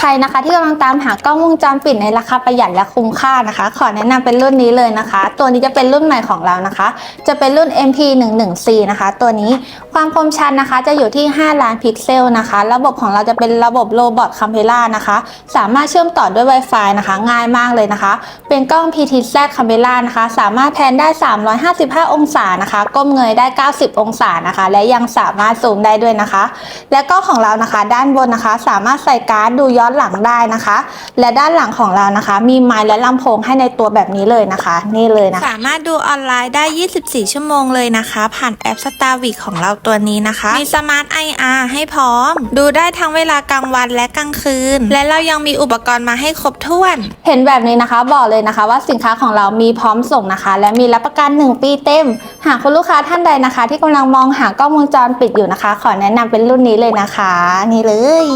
ใครนะคะที่กำลังตามหากล้องวงจรปิดในราคาประหยัดและคุ้มค่านะคะ ขอแนะนำเป็นรุ่นนี้เลยนะคะ ตัวนี้จะเป็นรุ่นใหม่ของเรานะคะ จะเป็นรุ่น MP11C นะคะ ตัวนี้ความคมชัดนะคะจะอยู่ที่ 5 ล้านพิกเซลนะคะ ระบบของเราจะเป็นระบบโรบอทคัมเพล่านะคะ สามารถเชื่อมต่อด้วย Wi-Fi นะคะ ง่ายมากเลยนะคะ เป็นกล้อง PTZ Camera นะคะ สามารถแพนได้ 355 องศานะคะ ก้มเงยได้ 90 องศานะคะ และยังสามารถซูมได้ด้วยนะคะ และกล้องของเรานะคะ ด้านบนนะคะ สามารถใส่การ์ดดูย้อนหลังได้นะคะ และด้านหลังของเรานะคะ มีไมค์และลำโพงให้ในตัวแบบนี้เลยนะคะ นี่เลยนะคะสามารถดูออนไลน์ได้ 24 ชั่วโมงเลยนะคะ ผ่านแอป Starvik ของเราตัวนี้นะคะ มีสมาร์ท IR ให้พร้อม ดูได้ทั้งเวลากลางวันและกลางคืน และเรายังมีอุปกรณ์มาให้ครบถ้วน เห็นแบบนี้นะคะบอกเลยนะคะว่าสินค้าของเรามีพร้อมส่งนะคะ และมีรับประกัน 1 ปีเต็ม หากคุณลูกค้าท่านใดนะคะ ที่กำลังมองหากล้องวงจรปิดอยู่นะคะ ขอแนะนำเป็นรุ่นนี้เลยนะคะ นี่เลย